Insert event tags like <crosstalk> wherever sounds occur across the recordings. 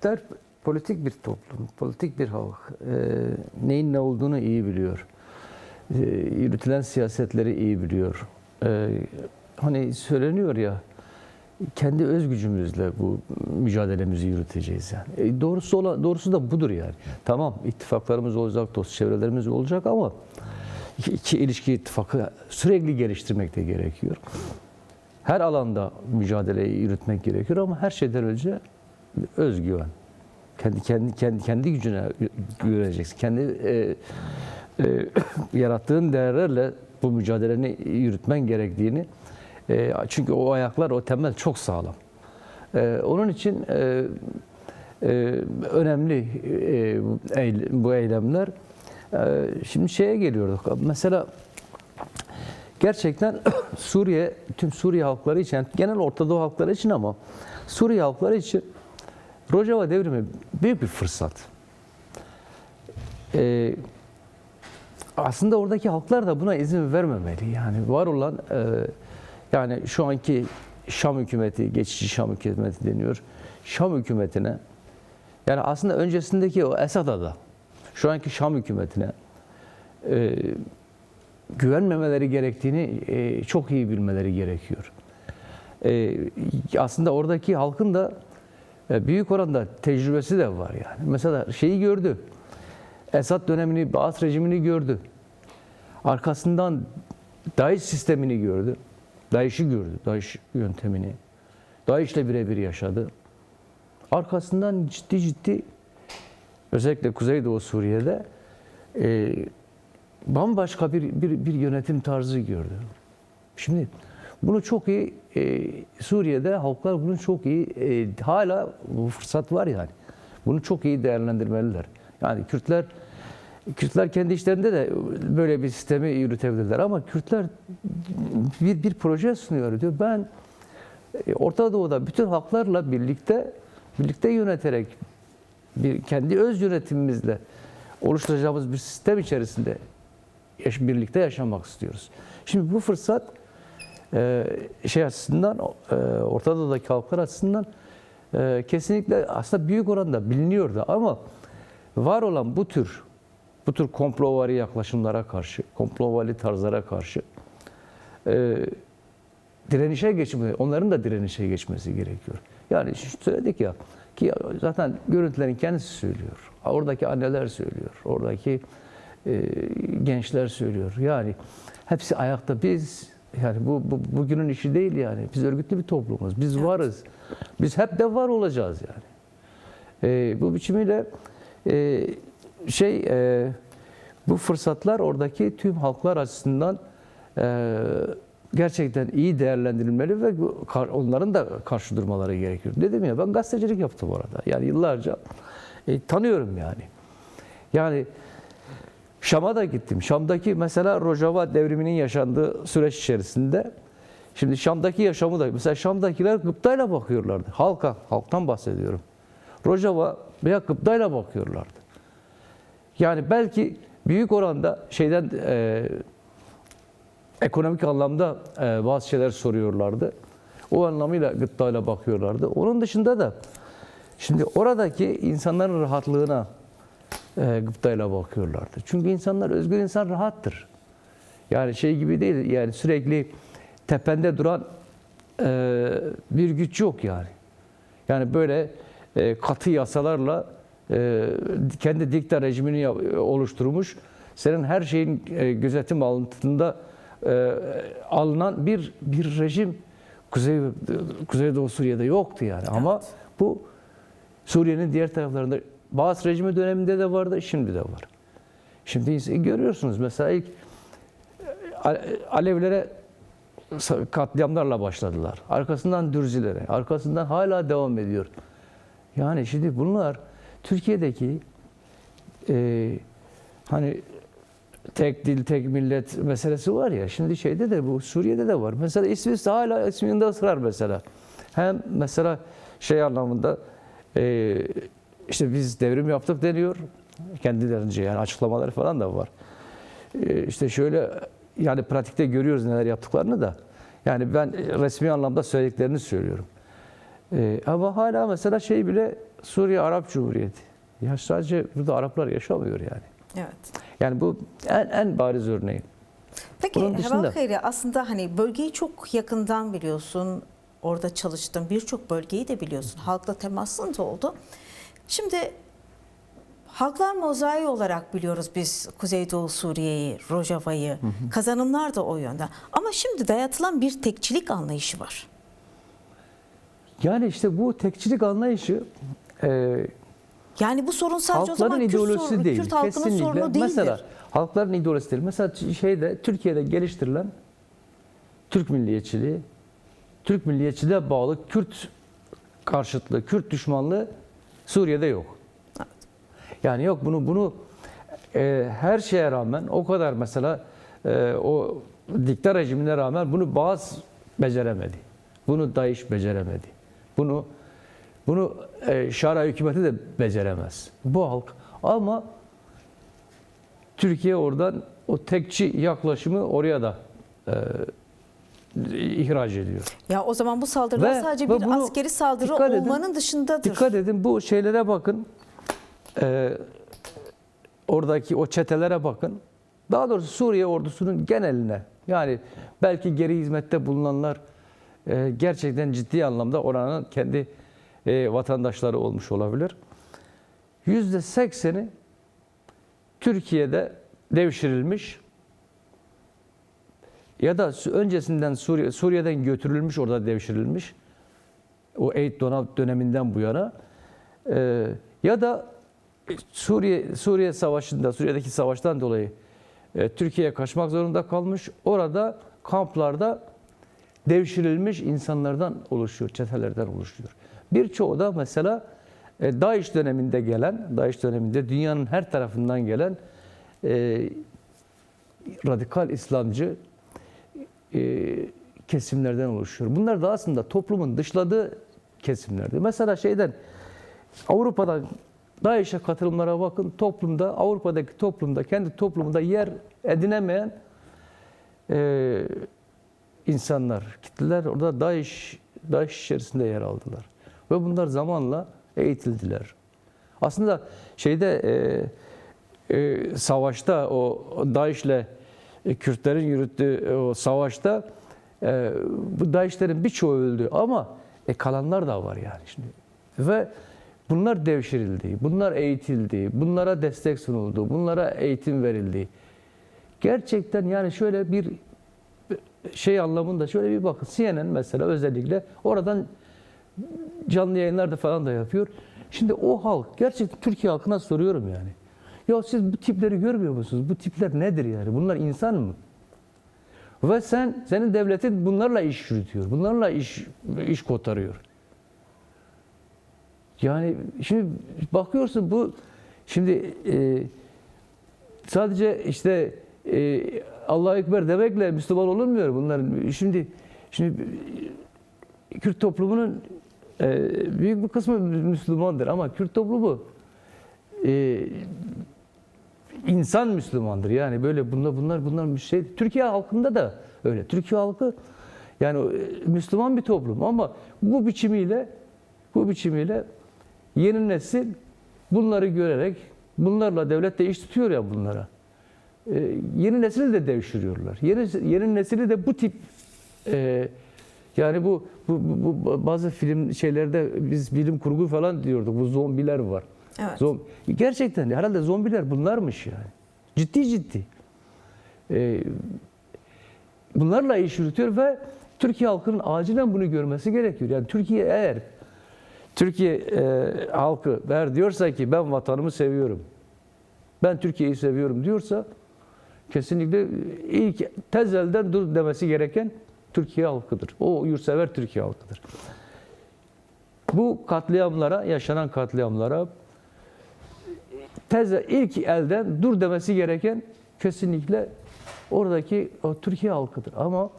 Kürtler politik bir toplum, politik bir halk. E, neyin ne olduğunu iyi biliyor. E, yürütülen siyasetleri iyi biliyor. E, hani söyleniyor ya, kendi öz gücümüzle bu mücadelemizi yürüteceğiz yani. E, doğrusu olan, doğrusu da budur yani. Tamam ittifaklarımız olacak, dost çevrelerimiz olacak ama iki, iki ilişki ittifakı sürekli geliştirmek de gerekiyor. Her alanda mücadeleyi yürütmek gerekiyor ama her şeyden önce özgüven. Kendi kendi kendi kendi gücüne güveneceksin. Kendi e, e, <coughs> yarattığın değerlerle bu mücadeleni yürütmen gerektiğini e, çünkü o ayaklar, o temel çok sağlam. E, onun için e, e, önemli e, eyle- bu eylemler. E, şimdi şeye geliyorduk. Mesela gerçekten <coughs> Suriye, tüm Suriye halkları için, yani genel Orta halkları için ama Suriye halkları için Rojava devrimi büyük bir fırsat. E, aslında oradaki halklar da buna izin vermemeli. Yani var olan e, yani şu anki Şam hükümeti, geçici Şam hükümeti deniyor. Şam hükümetine yani aslında öncesindeki o Esad'a da şu anki Şam hükümetine e, güvenmemeleri gerektiğini e, çok iyi bilmeleri gerekiyor. E, aslında oradaki halkın da büyük oranda tecrübesi de var yani. Mesela şeyi gördü. Esad dönemini, Baas rejimini gördü. Arkasından DAEŞ sistemini gördü. DAEŞ'i gördü, DAEŞ yöntemini. DAEŞ'le birebir yaşadı. Arkasından ciddi ciddi özellikle Kuzeydoğu Suriye'de e, bambaşka bir, bir, bir yönetim tarzı gördü. Şimdi bunu çok iyi e, Suriye'de halklar bunu çok iyi e, hala bu fırsat var yani. Bunu çok iyi değerlendirmeliler. Yani Kürtler Kürtler kendi işlerinde de böyle bir sistemi yürütebilirler ama Kürtler bir bir proje sunuyor diyor. Ben e, Orta Doğu'da bütün halklarla birlikte birlikte yöneterek bir kendi öz yönetimimizle oluşturacağımız bir sistem içerisinde birlikte yaşamak istiyoruz. Şimdi bu fırsat şey açısından e, Orta Doğu'daki halklar açısından e, kesinlikle aslında büyük oranda biliniyordu ama var olan bu tür bu tür komplovari yaklaşımlara karşı, komplovari tarzlara karşı e, direnişe geçmesi, onların da direnişe geçmesi gerekiyor. Yani söyledik ya ki zaten görüntülerin kendisi söylüyor. Oradaki anneler söylüyor. Oradaki e, gençler söylüyor. Yani hepsi ayakta. Biz yani bu, bu bugünün işi değil yani. Biz örgütlü bir toplumuz. Biz varız. Biz hep de var olacağız yani. E, bu biçimiyle e, şey e, bu fırsatlar oradaki tüm halklar açısından e, gerçekten iyi değerlendirilmeli ve onların da karşı durmaları gerekiyor. Dedim ya ben gazetecilik yaptım orada. Yani yıllarca e, tanıyorum yani. Yani Şam'a da gittim. Şam'daki mesela Rojava devriminin yaşandığı süreç içerisinde şimdi Şam'daki yaşamı da mesela Şam'dakiler gıptayla bakıyorlardı. Halka, halktan bahsediyorum. Rojava veya gıptayla bakıyorlardı. Yani belki büyük oranda şeyden e, ekonomik anlamda e, bazı şeyler soruyorlardı. O anlamıyla gıptayla bakıyorlardı. Onun dışında da şimdi oradaki insanların rahatlığına e, gıptayla bakıyorlardı. Çünkü insanlar, özgür insan rahattır. Yani şey gibi değil, yani sürekli tepende duran e, bir güç yok yani. Yani böyle e, katı yasalarla e, kendi dikta rejimini oluşturmuş, senin her şeyin e, gözetim altında e, alınan bir bir rejim Kuzey Kuzeydoğu Suriye'de yoktu yani. Ama bu Suriye'nin diğer taraflarında Baas rejimi döneminde de vardı, şimdi de var. Şimdi görüyorsunuz mesela ilk e, Alevlere katliamlarla başladılar. Arkasından Dürzilere, arkasından hala devam ediyor. Yani şimdi bunlar Türkiye'deki e, hani tek dil, tek millet meselesi var ya. Şimdi şeyde de bu Suriye'de de var. Mesela İsviçre hala isminde ısrar mesela. Hem mesela şey anlamında e, işte biz devrim yaptık deniyor. Kendilerince yani açıklamaları falan da var. E, işte şöyle yani pratikte görüyoruz neler yaptıklarını da. Yani ben resmi anlamda söylediklerini söylüyorum. E, ama hala mesela şey bile Suriye Arap Cumhuriyeti. Ya sadece burada Araplar yaşamıyor yani. Evet. Yani bu en, en bariz örneği. Peki Bunun dışında- Heval Hayri aslında hani bölgeyi çok yakından biliyorsun. Orada çalıştın. Birçok bölgeyi de biliyorsun. Halkla temasın da oldu. Şimdi halklar mozaiği olarak biliyoruz biz Kuzeydoğu Suriye'yi, Rojava'yı. Kazanımlar da o yönde. Ama şimdi dayatılan bir tekçilik anlayışı var. Yani işte bu tekçilik anlayışı e, Yani bu sorun sadece o zaman Kürt, sorunu, değil. Kürt halkının Kesinlikle. sorunu değildir. Mesela halkların ideolojisi değil. Mesela şeyde Türkiye'de geliştirilen Türk milliyetçiliği, Türk milliyetçiliğe bağlı Kürt karşıtlığı, Kürt düşmanlığı Suriye'de yok. Yani yok bunu bunu e, her şeye rağmen o kadar mesela e, o dikta rejimine rağmen bunu bazı beceremedi. Bunu DAEŞ beceremedi. Bunu bunu e, Şara hükümeti de beceremez. Bu halk ama Türkiye oradan o tekçi yaklaşımı oraya da e, ihraç ediyor. Ya o zaman bu saldırılar Ve- sadece ve bir bunu askeri saldırı edin, olmanın dışındadır. Dikkat edin bu şeylere bakın. Ee, oradaki o çetelere bakın. Daha doğrusu Suriye ordusunun geneline yani belki geri hizmette bulunanlar e, gerçekten ciddi anlamda oranın kendi e, vatandaşları olmuş olabilir. Yüzde sekseni Türkiye'de devşirilmiş ya da öncesinden Suriye, Suriye'den götürülmüş orada devşirilmiş o Eğit Donav döneminden bu yana Ee, ya da Suriye Suriye Savaşı'nda Suriye'deki savaştan dolayı e, Türkiye'ye kaçmak zorunda kalmış. Orada kamplarda devşirilmiş insanlardan oluşuyor, çetelerden oluşuyor. Birçoğu da mesela e, DAEŞ döneminde gelen, DAEŞ döneminde dünyanın her tarafından gelen e, radikal İslamcı e, kesimlerden oluşuyor. Bunlar da aslında toplumun dışladığı kesimlerdi. Mesela şeyden Avrupa'da DAEŞ'e katılımlara bakın toplumda Avrupa'daki toplumda kendi toplumunda yer edinemeyen e, insanlar, kitleler orada DAEŞ, DAEŞ içerisinde yer aldılar. Ve bunlar zamanla eğitildiler. Aslında şeyde e, e, savaşta o DAEŞ'le Kürtlerin yürüttüğü o savaşta e, bu DAEŞ'lerin birçoğu öldü ama e, kalanlar da var yani şimdi. Ve bunlar devşirildi, bunlar eğitildi, bunlara destek sunuldu, bunlara eğitim verildi. Gerçekten yani şöyle bir şey anlamında şöyle bir bakın. CNN mesela özellikle oradan canlı yayınlar da falan da yapıyor. Şimdi o halk gerçekten Türkiye halkına soruyorum yani. Ya siz bu tipleri görmüyor musunuz? Bu tipler nedir yani? Bunlar insan mı? Ve sen senin devletin bunlarla iş yürütüyor. Bunlarla iş iş kotarıyor. Yani şimdi bakıyorsun bu şimdi e, sadece işte e, Allahu Ekber demekle Müslüman olunmuyor bunların. Şimdi şimdi Kürt toplumunun e, büyük bir kısmı Müslümandır ama Kürt toplumu e, insan Müslümandır. Yani böyle bunlar bunlar bunlar bir şey. Türkiye halkında da öyle. Türkiye halkı yani e, Müslüman bir toplum ama bu biçimiyle bu biçimiyle yeni nesil bunları görerek bunlarla devlet de iş tutuyor ya bunlara. Ee, yeni nesili de devşiriyorlar. Yeni yeni nesili de bu tip e, yani bu, bu, bu, bu bazı film şeylerde biz bilim kurgu falan diyorduk. Bu zombiler var. Evet. Zom gerçekten herhalde zombiler bunlarmış yani. Ciddi ciddi. Ee, bunlarla iş yürütüyor ve Türkiye halkının acilen bunu görmesi gerekiyor. Yani Türkiye eğer Türkiye e, halkı eğer diyorsa ki ben vatanımı seviyorum, ben Türkiye'yi seviyorum diyorsa kesinlikle ilk tezelden dur demesi gereken Türkiye halkıdır. O yurtsever Türkiye halkıdır. Bu katliamlara, yaşanan katliamlara teze ilk elden dur demesi gereken kesinlikle oradaki o Türkiye halkıdır. Ama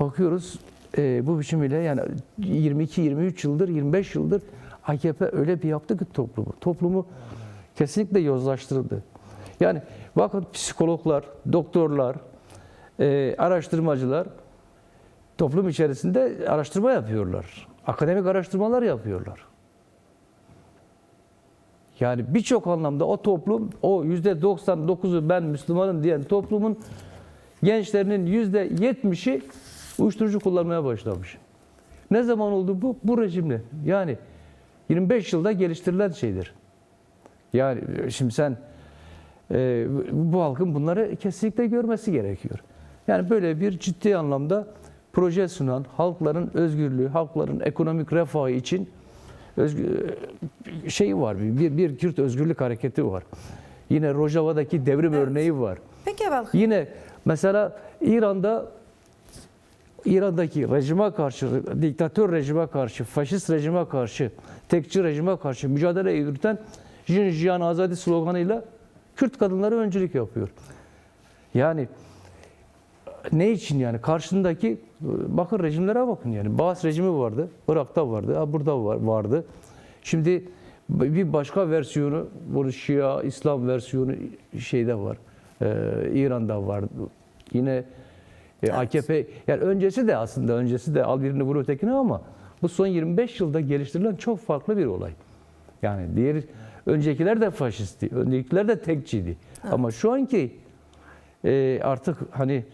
bakıyoruz e, bu biçimiyle yani 22-23 yıldır, 25 yıldır AKP öyle bir yaptı ki toplumu. Toplumu kesinlikle yozlaştırdı. Yani bakın psikologlar, doktorlar, e, araştırmacılar toplum içerisinde araştırma yapıyorlar. Akademik araştırmalar yapıyorlar. Yani birçok anlamda o toplum, o yüzde 99'u ben Müslümanım diyen toplumun gençlerinin yüzde 70'i uyuşturucu kullanmaya başlamış. Ne zaman oldu bu? Bu rejimle. Yani 25 yılda geliştirilen şeydir. Yani şimdi sen e, bu halkın bunları kesinlikle görmesi gerekiyor. Yani böyle bir ciddi anlamda proje sunan, halkların özgürlüğü, halkların ekonomik refahı için özgür, şey var, bir, bir, Kürt özgürlük hareketi var. Yine Rojava'daki devrim örneği var. Peki evvel Yine mesela İran'da İran'daki rejime karşı, diktatör rejime karşı, faşist rejime karşı, tekçi rejime karşı mücadele yürüten Jin Jiyan Azadi sloganıyla Kürt kadınları öncülük yapıyor. Yani ne için yani? Karşındaki bakın rejimlere bakın yani. Baas rejimi vardı, Irak'ta vardı, burada var, vardı. Şimdi bir başka versiyonu, bunu Şia, İslam versiyonu şeyde var. Ee, İran'da var. Yine e, AKP, yani öncesi de aslında öncesi de al birini vur ötekine ama bu son 25 yılda geliştirilen çok farklı bir olay. Yani diğer öncekiler de faşistti, öncekiler de tekçiydi. Ama şu anki e, artık hani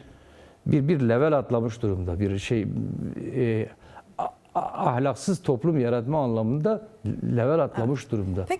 bir bir level atlamış durumda. Bir şey e, ahlaksız toplum yaratma anlamında level atlamış durumda.